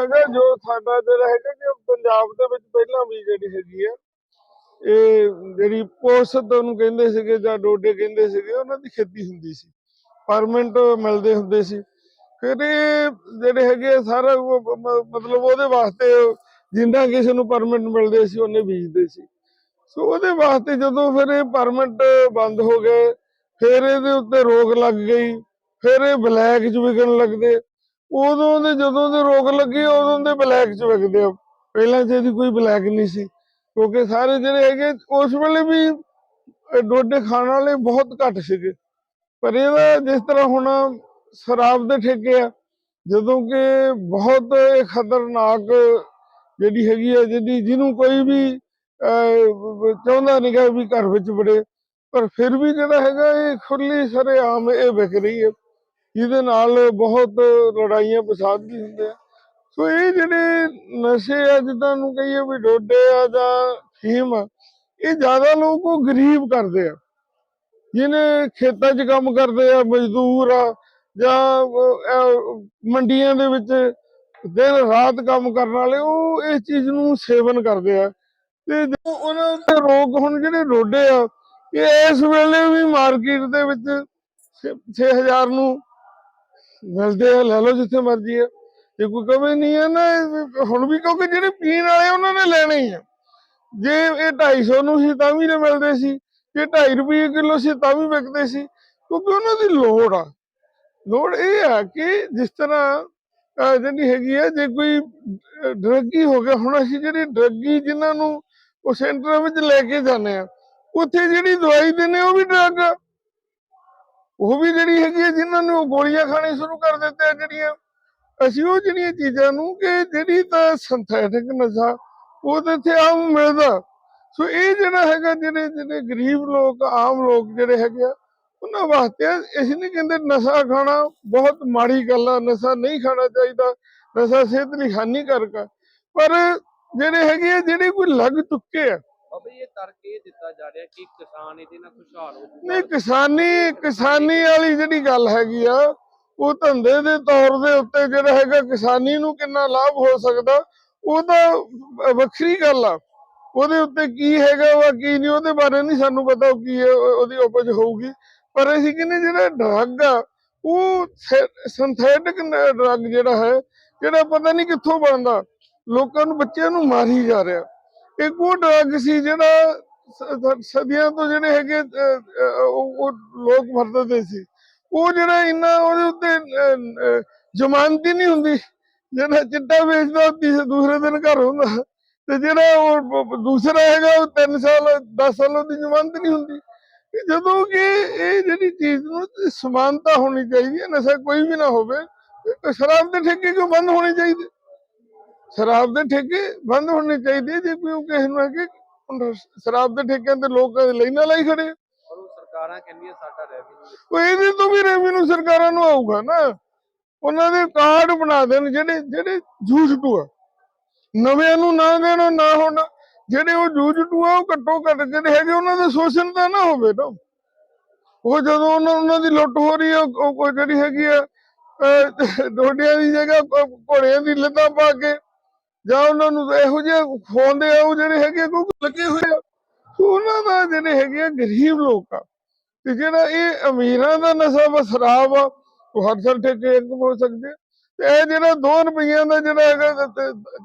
ਹੈਗਾ, ਜੋ ਸਾਡਾ ਜਿਹੜਾ ਹੈਗਾ ਕਿ ਪੰਜਾਬ ਦੇ ਵਿੱਚ ਪਹਿਲਾਂ ਵੀ ਜਿਹੜੀ ਹੈਗੀ ਆ, ਇਹ ਜਿਹੜੀ ਪੋਸਤ ਉਹਨੂੰ ਕਹਿੰਦੇ ਸੀਗੇ ਜਾਂ ਡੋਡੇ ਕਹਿੰਦੇ ਸੀਗੇ, ਉਹਨਾਂ ਦੀ ਖੇਤੀ ਹੁੰਦੀ ਸੀ। ਪਰਮਿਟ ਮਿਲਦੇ ਹੁੰਦੇ ਸੀ। ਫਿਰ ਇਹ ਜਿਹੜੇ ਹੈਗੇ ਸਾਰਾ ਮਤਲਬ ਉਹਦੇ ਵਾਸਤੇ ਜਿੰਨਾ ਕਿਸੇ ਨੂੰ ਪਰਮਿਟ ਮਿਲਦੇ ਸੀ, ਉਹਨੇ ਬੀਜਦੇ ਸੀ। ਸੋ ਉਹਦੇ ਵਾਸਤੇ ਜਦੋਂ ਫਿਰ ਇਹ ਪਰਮਿਟ ਬੰਦ ਹੋ ਗਏ, ਫਿਰ ਇਹਦੇ ਉੱਤੇ ਰੋਕ ਲੱਗ ਗਈ, ਫਿਰ ਇਹ ਬਲੈਕ 'ਚ ਵਿਕਣ ਲੱਗਦੇ ਉਦੋਂ ਦੇ ਜਦੋਂ ਦੇ ਰੋਗ ਲੱਗੀ ਉਦੋਂ ਦੇ ਬਲੈਕ 'ਚ ਵਿਕਦੇ ਆ। ਪਹਿਲਾਂ 'ਚ ਇਹਦੀ ਕੋਈ ਬਲੈਕ ਨਹੀਂ ਸੀ। ਕਿਉਂਕਿ ਸਾਰੇ ਜਿਹੜੇ ਹੈਗੇ ਉਸ ਵੇਲੇ ਵੀ ਡੋਡੇ ਖਾਣ ਵਾਲੇ ਬਹੁਤ ਘੱਟ ਸੀਗੇ। ਪਰ ਇਹਦਾ ਜਿਸ ਤਰ੍ਹਾਂ ਹੁਣ ਸ਼ਰਾਬ ਦੇ ਠੇਕੇ ਆ ਜਦੋਂ ਕਿ ਬਹੁਤ ਖਤਰਨਾਕ ਜਿਹੜੀ ਹੈਗੀ ਆ ਜਿਹਦੀ ਜਿਹਨੂੰ ਕੋਈ ਵੀ ਅਹ, ਚਾਹੁੰਦਾ ਨਹੀਂਗਾ ਵੀ ਘਰ ਵਿੱਚ ਵੜੇ। ਪਰ ਫਿਰ ਵੀ ਜਿਹੜਾ ਹੈਗਾ ਇਹ ਖੁੱਲੀ ਸਰੇਆਮ ਇਹ ਵਿਕ ਰਹੀ ਹੈ। ਜਿਹਦੇ ਨਾਲ ਬਹੁਤ ਲੜਾਈਆਂ ਫਸਾਦ ਵੀ ਹੁੰਦੇ ਆ। ਸੋ ਇਹ ਜਿਹੜੇ ਨਸ਼ੇ ਆ, ਜਿੱਦਾਂ ਨੂੰ ਕਹੀਏ ਵੀ ਡੋਡੇ ਆ ਜਾਂ ਫੀਮ ਆ, ਇਹ ਜ਼ਿਆਦਾ ਲੋਕ ਉਹ ਗਰੀਬ ਕਰਦੇ ਆ। ਜਿਹਨੇ ਖੇਤਾਂ 'ਚ ਕੰਮ ਕਰਦੇ ਆ, ਮਜ਼ਦੂਰ ਆ, ਜਾਂ ਮੰਡੀਆਂ ਦੇ ਵਿੱਚ ਦਿਨ ਰਾਤ ਕੰਮ ਕਰਨ ਵਾਲੇ, ਉਹ ਇਸ ਚੀਜ਼ ਨੂੰ ਸੇਵਨ ਕਰਦੇ ਆ। ਤੇ ਉਹਨਾਂ ਦੇ ਰੋਗ ਹੁਣ ਜਿਹੜੇ ਡੋਡੇ ਆ, ਇਹ ਇਸ ਵੇਲੇ ਵੀ ਮਾਰਕੀਟ ਦੇ ਵਿੱਚ 6000 ਨੂੰ ਮਿਲਦੇ ਆ, ਲੈ ਲਓ ਜਿੱਥੇ ਮਰਜ਼ੀ ਆ। ਜੇ ਕੋਈ ਕਵੇ ਨਹੀਂ ਹੈ ਨਾ, ਹੁਣ ਵੀ ਕਿਉਂਕਿ ਜਿਹੜੇ ਪੀਣ ਵਾਲੇ ਉਹਨਾਂ ਨੇ ਲੈਣੇ ਹੀ ਆ। ਜੇ ਇਹ 250 ਨੂੰ ਸੀ ਤਾਂ ਵੀ ਨੇ ਮਿਲਦੇ ਸੀ। ਜੇ 2.5 ਰੁਪਏ ਕਿਲੋ ਸੀ ਤਾਂ ਵੀ ਵਿਕਦੇ ਸੀ। ਕਿਉਂਕਿ ਉਹਨਾਂ ਦੀ ਲੋੜ ਆ। ਲੋੜ ਇਹ ਆ ਕਿ ਜਿਸ ਤਰ੍ਹਾਂ ਜਿਹੜੀ ਹੈਗੀ ਆ, ਜੇ ਕੋਈ ਡਰੱਗੀ ਹੋ ਗਿਆ, ਹੁਣ ਅਸੀਂ ਜਿਹੜੀ ਡਰੱਗੀ ਜਿਨ੍ਹਾਂ ਨੂੰ ਉਹ ਸੈਂਟਰਾਂ ਵਿੱਚ ਲੈ ਕੇ ਜਾਂਦੇ ਆ, ਉੱਥੇ ਜਿਹੜੀ ਦਵਾਈ ਦਿੰਦੇ ਉਹ ਵੀ ਡਰੱਗ ਆ। ਉਹ ਵੀ ਜਿਹੜੀ ਹੈਗੀ ਆ ਜਿਨ੍ਹਾਂ ਨੂੰ ਗੋਲੀਆਂ ਖਾਣੀ ਸ਼ੁਰੂ ਕਰ ਦਿੱਤੇ ਜਿਹੜੀਆਂ, ਅਸੀਂ ਉਹ ਜਿਹੜੀਆਂ ਚੀਜ਼ਾਂ ਨੂੰ ਕਿ ਜਿਹੜੀ ਤਾਂ ਸਿੰਥੈਟਿਕ ਨਸ਼ਾ, ਉਹ ਤਾਂ ਇੱਥੇ ਆਮ ਮਿਲਦਾ। ਸੋ ਇਹ ਜਿਹੜਾ ਹੈਗਾ ਜਿਹੜੇ ਜਿਹੜੇ ਗਰੀਬ ਲੋਕ, ਆਮ ਲੋਕ ਜਿਹੜੇ ਹੈਗੇ ਆ, ਉਹਨਾਂ ਵਾਸਤੇ ਅਸੀਂ ਨਹੀਂ ਕਹਿੰਦੇ ਨਸ਼ਾ ਖਾਣਾ ਬਹੁਤ ਮਾੜੀ ਗੱਲ ਆ, ਨਸ਼ਾ ਨਹੀਂ ਖਾਣਾ ਚਾਹੀਦਾ, ਨਸ਼ਾ ਸਿਹਤ ਲਈ ਹਾਨੀਕਾਰਕ ਆ। ਪਰ ਜਿਹੜੇ ਹੈਗੇ ਆ, ਜਿਹੜੇ ਕੋਈ ਲੱਗ ਚੁੱਕੇ ਆ ਬਾਬਾ ਜੀ ਇਹ ਤਰਕ ਇਹ ਦਿੱਤਾ ਜਾ ਰਿਹਾ ਕਿ ਕਿਸਾਨ ਇਹਦੇ ਨਾਲ ਖੁਸ਼ਹਾਲ ਹੋ ਨਹੀਂ ਕਿਸਾਨੀ ਕਿਸਾਨੀ ਵਾਲੀ ਜਿਹੜੀ ਗੱਲ ਹੈਗੀ ਆ ਉਹ ਧੰਦੇ ਦੇ ਤੌਰ ਦੇ ਉੱਤੇ ਜਿਹੜਾ ਹੈਗਾ ਕਿਸਾਨੀ ਨੂੰ ਕਿੰਨਾ ਲਾਭ ਹੋ ਸਕਦਾ ਉਹ ਤਾਂ ਵੱਖਰੀ ਗੱਲ ਆ। ਉਹਦੇ ਉੱਤੇ ਕੀ ਹੈਗਾ ਵਾ ਕੀ ਨਹੀਂ ਉਹਦੇ ਬਾਰੇ ਨਹੀਂ ਸਾਨੂੰ ਪਤਾ ਕੀ ਉਹਦੀ ਉਪਜ ਹੋਊਗੀ। ਪਰ ਅਸੀਂ ਕਹਿੰਦੇ ਜਿਹੜਾ ਡਰੱਗ ਆ ਉਹ ਸਿੰਥੈਟਿਕ ਡਰੱਗ ਜਿਹੜਾ ਹੈ ਜਿਹੜਾ ਪਤਾ ਨਹੀਂ ਕਿੱਥੋਂ ਬਣਦਾ ਲੋਕਾਂ ਨੂੰ ਬੱਚਿਆਂ ਨੂੰ ਮਾਰੀ ਜਾ ਰਿਹਾ। ਇੱਕ ਉਹ ਡਰੱਗ ਸੀ ਜਿਹੜਾ ਸ- ਸ- ਸਦੀਆਂ ਤੋਂ ਜਿਹੜੇ ਹੈਗੇ ਅਹ, ਅਹ, ਉਹ ਉਹ ਲੋਕ ਵਰਤਦੇ ਸੀ। ਉਹ ਜਿਹੜਾ ਇੰਨਾ ਉਹਦੇ ਉੱਤੇ ਅਹ, ਅਹ, ਜ਼ਮਾਨਤ ਹੀ ਨਹੀਂ ਹੁੰਦੀ। ਜਿਹੜਾ ਚਿੱਟਾ ਵੇਚਦਾ ਉਹ ਤੀਸਰੇ ਦੂਸਰੇ ਦਿਨ ਘਰ ਹੁੰਦਾ। ਤੇ ਜਿਹੜਾ ਉਹ ਬ- ਬ- ਦੂਸਰਾ ਹੈਗਾ ਉਹ 3 ਸਾਲ 10 ਸਾਲ ਦੀ ਜ਼ਮਾਨਤ ਨਹੀਂ ਹੁੰਦੀ। ਕਿ ਜਦੋਂ ਕਿ ਇਹ ਜਿਹੜੀ ਚੀਜ਼ ਨੂੰ ਸਮਾਨਤਾ ਹੋਣੀ ਚਾਹੀਦੀ ਹੈ ਨਸ਼ਾ ਕੋਈ ਵੀ ਨਾ ਹੋਵੇ ਤੇ ਸ਼ਰਾਬ ਦੇ ਠੇਕੇ ਕਿਉਂ ਬੰਦ ਹੋਣੇ ਚਾਹੀਦੇ? ਸ਼ਰਾਬ ਦੇ ਠੇਕੇ ਬੰਦ ਹੋਣੇ ਚਾਹੀਦੇ ਜੇ ਕੋਈ ਕਿਸੇ ਨੂੰ ਕਿ ਸ਼ਰਾਬ ਦੇ ਠੇਕਿਆਂ ਤੇ ਲੋਕ ਲਾਈਨਾਂ ਲਾਈ ਖੜੇ ਸਰਕਾਰਾਂ ਕਹਿੰਦੀਆਂ ਸਾਡਾ ਰੈਵਨਿਊ ਉਹ ਇਹਦੇ ਤੋਂ ਵੀ ਰੈਵਨਿਊ ਸਰਕਾਰਾਂ ਨੂੰ ਆਊਗਾ ਨਾ। ਉਹਨਾਂ ਦੇ ਕਾਰਡ ਬਣਾ ਦੇਣ ਜਿਹੜੇ ਜਿਹੜੇ ਜੂਝਟੂ ਆ ਨਵਿਆਂ ਨੂੰ ਨਾ ਦੇਣ ਨਾ ਹੁਣ। ਜਿਹੜੇ ਉਹ ਜੂਝਟੂ ਆ ਉਹ ਘੱਟੋ ਘੱਟ ਜਿਹੜੇ ਹੈਗੇ ਉਹਨਾਂ ਦੇ ਸ਼ੋਸ਼ਣ ਤਾਂ ਨਾ ਹੋਵੇ ਨਾ। ਉਹ ਜਦੋਂ ਉਹਨਾਂ ਦੀ ਲੁੱਟ ਹੋ ਰਹੀ ਹੈ ਉਹ ਜਿਹੜੀ ਹੈਗੀ ਆ ਡੋਡਿਆਂ ਦੀ ਜਗ੍ਹਾ ਘੋੜਿਆਂ ਦੀ ਲੱਤਾਂ ਪਾ ਕੇ ਜਾਂ ਉਹਨਾਂ ਨੂੰ ਇਹੋ ਜਿਹੇ ਫੋਨ ਦੇ ਉਹ ਜਿਹੜੇ ਹੈਗੇ ਆ, ਲੱਗੇ ਹੋਏ ਆ। ਉਹਨਾਂ ਦਾ ਜਿਹੜੇ ਹੈਗੇ ਆ ਗਰੀਬ ਲੋਕ ਆ। ਤੇ ਜਿਹੜਾ ਇਹ ਅਮੀਰਾਂ ਦਾ ਨਸ਼ਾ ਵਾ ਸ਼ਰਾਬ ਆ ਉਹ ਹਰ ਸਾਲ ਠੇਕੇ ਹੋ ਸਕਦੇ ਤੇ ਇਹ ਜਿਹੜਾ 2 ਰੁਪਈਆਂ ਦਾ ਜਿਹੜਾ ਹੈਗਾ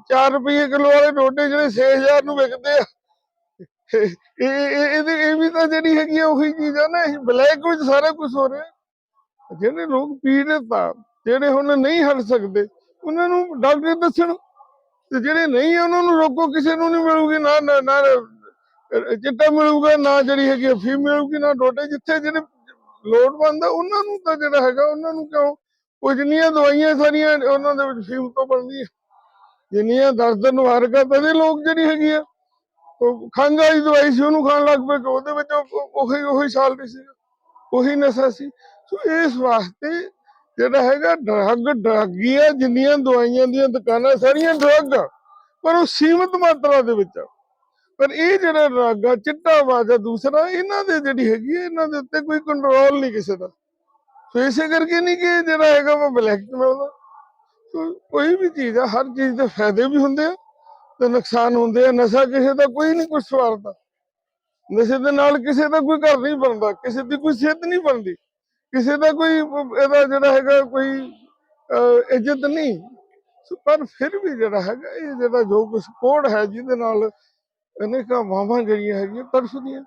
4 ਰੁਪਏ ਕਿਲੋ ਵਾਲੇ ਡੋਡੇ ਜਿਹੜੇ 6000 ਨੂੰ ਵਿਕਦੇ ਆ। ਇਹ ਇਹ ਇਹ- ਵੀ ਤਾਂ ਜਿਹੜੀ ਹੈਗੀ ਆ ਉਹੀ ਚੀਜ਼ ਆ ਨਾ ਬਲੈਕ ਵਿੱਚ ਸਾਰਾ ਕੁਝ ਹੋ ਰਿਹਾ। ਜਿਹੜੇ ਲੋਕ ਪੀੜਤ ਆ ਜਿਹੜੇ ਹੁਣ ਨਹੀਂ ਹਟ ਸਕਦੇ ਉਹਨਾਂ ਨੂੰ ਡਾਕਟਰ ਦੱਸਣ। ਤੇ ਜਿਹੜੇ ਨਹੀਂ ਆ ਉਹਨਾਂ ਨੂੰ ਰੋਕੋ, ਕਿਸੇ ਨੂੰ ਨਹੀਂ ਮਿਲੂਗੀ, ਨਾ ਨਾ ਚਿੱਟਾ ਮਿਲੂਗਾ, ਨਾ ਜਿਹੜੀ ਹੈਗੀ ਆ ਮਿਲੂਗੀ, ਨਾ ਡੋਡੇ, ਜਿੱਥੇ ਜਿਹੜੇ ਲੋੜਵੰਦ ਆ, ਉਹਨਾਂ ਨੂੰ ਤਾਂ ਜਿਹੜਾ ਹੈਗਾ, ਉਹਨਾਂ ਨੂੰ ਕਿਉਂ? ਉਹ ਜਿੰਨੀਆਂ ਦਵਾਈਆਂ ਸਾਰੀਆਂ ਉਹਨਾਂ ਦੇ ਵਿੱਚ ਫੀਮ ਤੋਂ ਬਣਦੀਆਂ ਜਿੰਨੀਆਂ ਦਰਦ ਨਿਵਾਰਕ ਆ ਤਦੇ ਲੋਕ ਜਿਹੜੀ ਹੈਗੀ ਆ, ਉਹ ਖੰਘ ਵਾਲੀ ਦਵਾਈ ਸੀ, ਉਹਨੂੰ ਖਾਣ ਲੱਗ ਪਏ ਕਿ ਉਹਦੇ ਵਿੱਚ ਉਹ- ਉਹ- ਉਹੀ ਉਹੀ ਸਾਲਟ ਸੀ, ਉਹੀ ਨਸ਼ਾ ਸੀ। ਸੋ ਇਸ ਵਾਸਤੇ ਜਿਹੜਾ ਹੈਗਾ ਡਰੱਗ ਡਰੱਗੀ ਆ ਜਿੰਨੀਆਂ ਦਵਾਈਆਂ ਦੀਆਂ ਦੁਕਾਨਾਂ, ਸਾਰੀਆਂ ਡਰੱਗ ਪਰ ਉਹ ਸੀਮਤ ਮਾਤਰਾ ਦੇ ਵਿੱਚ ਪਰ ਇਹ ਜਿਹੜਾ ਡਰੱਗ ਆ, ਚਿੱਟਾ ਵਾ ਦੂਸਰਾ ਇਹਨਾਂ ਦੇ ਜਿਹੜੀ ਹੈਗੀ ਇਹਨਾਂ ਦੇ ਉੱਤੇ ਕੋਈ ਕੰਟਰੋਲ ਨਹੀਂ ਕਿਸੇ ਦਾ। ਸੋ ਇਸੇ ਕਰਕੇ ਨਹੀਂ ਕਿ ਜਿਹੜਾ ਹੈਗਾ ਉਹ ਬਲੈਕ ਚ ਮਿਲਦਾ ਕੋਈ ਵੀ ਚੀਜ਼ ਆ, ਹਰ ਚੀਜ਼ ਦੇ ਫਾਇਦੇ ਵੀ ਹੁੰਦੇ ਆ, ਤੇ ਨੁਕਸਾਨ ਹੁੰਦੇ ਆ। ਨਸ਼ਾ ਕਿਸੇ ਦਾ ਕੋਈ ਨਹੀਂ ਕੁਝ ਸਵਾਰਦਾ। ਨਸ਼ੇ ਦੇ ਨਾਲ ਕਿਸੇ ਦਾ ਕੋਈ ਘਰ ਨਹੀਂ ਬਣਦਾ, ਕਿਸੇ ਦੀ ਕੋਈ ਸਿਹਤ ਨਹੀਂ ਬਣਦੀ। ਕਿਸੇ ਦਾ ਕੋਈ, ਇਹਦਾ ਜਿਹੜਾ ਹੈਗਾ ਕੋਈ ਇੱਜ਼ਤ ਨਹੀਂ। ਪਰ ਫਿਰ ਵੀ ਜਿਹੜਾ ਹੈਗਾ, ਇਹ ਜਿਹੜਾ ਜੋ ਕੁਛ ਕੋਡ ਹੈ, ਜਿਹਦੇ ਨਾਲ ਅਨੇਕਾਂ ਮਾਵਾਂ ਜਿਹੜੀਆਂ ਹੈਗੀਆਂ ਤਰਸਦੀਆਂ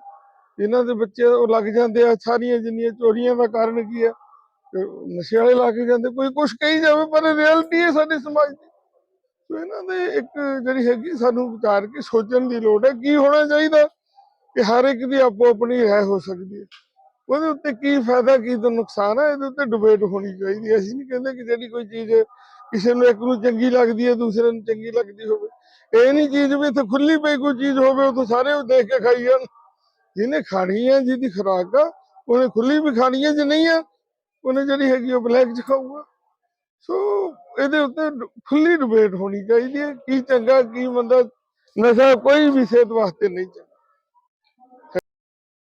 ਇਹਨਾਂ ਦੇ ਬੱਚੇ ਉਹ ਲੱਗ ਜਾਂਦੇ ਆ, ਸਾਰੀਆਂ ਜਿੰਨੀਆਂ ਚੋਰੀਆਂ ਦਾ ਕਾਰਨ ਕੀ ਹੈ ਨਸ਼ੇ ਵਾਲੇ ਲਾ ਕੇ ਜਾਂਦੇ। ਕੋਈ ਕੁਛ ਕਹੀ ਜਾਵੇ, ਪਰ ਰਿਐਲਿਟੀ ਹੈ ਸਾਡੇ ਸਮਾਜ ਦੀ। ਸੋ ਇਹਨਾਂ ਦੇ ਇੱਕ ਜਿਹੜੀ ਹੈਗੀ, ਸਾਨੂੰ ਵਿਚਾਰ ਕੇ ਸੋਚਣ ਦੀ ਲੋੜ ਹੈ, ਕੀ ਹੋਣਾ ਚਾਹੀਦਾ, ਕਿ ਹਰ ਇੱਕ ਦੀ ਆਪੋ ਆਪਣੀ ਰਾਏ ਹੋ ਸਕਦੀ ਹੈ। ਉਹਦੇ ਉੱਤੇ ਕੀ ਫਾਇਦਾ, ਕੀ ਤੇ ਨੁਕਸਾਨ ਹੈ ਇਹਦੇ ਉੱਤੇ ਡਿਬੇਟ ਹੋਣੀ ਚਾਹੀਦੀ ਹੈ। ਅਸੀਂ ਨਹੀਂ ਕਹਿੰਦੇ ਕਿ ਜਿਹੜੀ ਕੋਈ ਚੀਜ਼ ਕਿਸੇ ਨੂੰ ਇੱਕ ਨੂੰ ਚੰਗੀ ਲੱਗਦੀ ਹੈ, ਦੂਸਰੇ ਨੂੰ ਚੰਗੀ ਲੱਗਦੀ ਹੋਵੇ। ਇਹ ਨਹੀਂ ਚੀਜ਼ ਵੀ ਇੱਥੇ ਖੁੱਲੀ ਪਈ ਕੋਈ ਚੀਜ਼ ਹੋਵੇ, ਉਹ ਤਾਂ ਸਾਰੇ ਉਹ ਦੇਖ ਕੇ ਖਾਈ ਜਾਣ। ਜਿਹਨੇ ਖਾਣੀ ਹੈ, ਜਿਹਦੀ ਖੁਰਾਕ ਆ, ਉਹਨੇ ਖੁੱਲੀ ਵੀ ਖਾਣੀ ਹੈ, ਜੇ ਨਹੀਂ ਆ, ਉਹਨੇ ਜਿਹੜੀ ਹੈਗੀ ਉਹ ਬਲੈਕ ਚ ਖਾਊਗਾ। ਸੋ ਇਹਦੇ ਉੱਤੇ ਖੁੱਲੀ ਡਿਬੇਟ ਹੋਣੀ ਚਾਹੀਦੀ ਹੈ। ਕੀ ਚੰਗਾ, ਕੀ ਮੰਦਾ, ਨਸ਼ਾ ਕੋਈ ਵੀ ਸਿਹਤ ਵਾਸਤੇ ਨਹੀਂ ਚੰਗਾ।